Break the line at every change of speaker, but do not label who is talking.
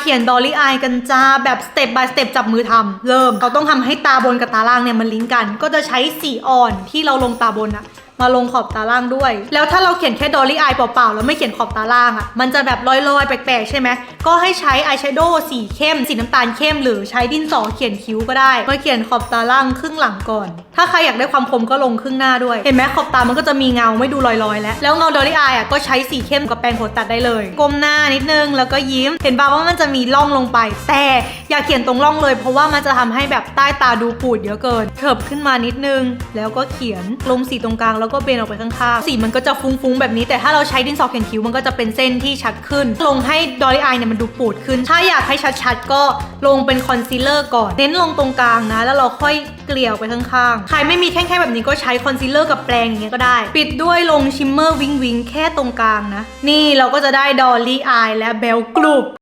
เขียนดอลลี่อายกันจ้าแบบสเต็ป by สเต็ปจับมือทำเริ่ม เราต้องทำให้ตาบนกับตาล่างเนี่ยมันลิงก์กัน ก็จะใช้สีอ่อนที่เราลงตาบนอะ มาลงขอบตาล่างด้วย แล้วถ้าเราเขียนแค่ดอลลี่อายเปล่าๆ แล้วไม่เขียนขอบตาล่างอะมันจะแบบลอยๆ แปลกๆ ใช่ไหม ก็ให้ใช้อายแชโดว์สีเข้ม สีน้ำตาลเข้ม หรือใช้ดินสอเขียนคิ้วก็ได้ มาเขียนขอบตาล่างครึ่งหลังก่อน ถ้าใครอยากได้ความคมก็ลงครึ่งหน้าด้วย เห็นไหมขอบตามันก็จะมีเงาไม่ดูลอยๆ แล้ว แล้วเงาดอลลี่อายอะก็ใช้สีเข้มกับแปรงขนตัดได้เลย ก้มหน้านิดนึงแล้วก็ยิ้ม เห็นป่าว่ามันจะมีร่องลงไป แต่อย่าเขียนตรงร่องเลย เพราะว่ามันจะทำให้แบบใต้ตาดูปูดเยอะเกินเถิบขึ้นมานิดนึง แล้วก็เขียนลงสีตรงกลางแล้วก็เบนออกไปข้างๆสีมันก็จะฟุ้งๆแบบนี้ แต่ถ้าเราใช้ดินสอเขียนคิ้วมันก็จะเป็นเส้นที่ชัดขึ้น ลงให้ดอลลี่อายเนี่ยมันดูปูดขึ้น ถ้าอยากให้ชัดๆก็ลงเป็นคอนซีลเลอร์ก่อน เน้นลงตรงกลางนะ แล้วเราค่อยเกลี่ยออกไปข้างๆ ใครไม่มีแท่งๆแบบนี้ก็ใช้คอนซีลเลอร์กับแปรงอย่างเงี้ยก็ได้ ปิดด้วยลงชิมเมอร์วิงวิงแค่ตรงกลางนะ นี่เราก็จะได้ดอลลี่อายและเบลกรุบ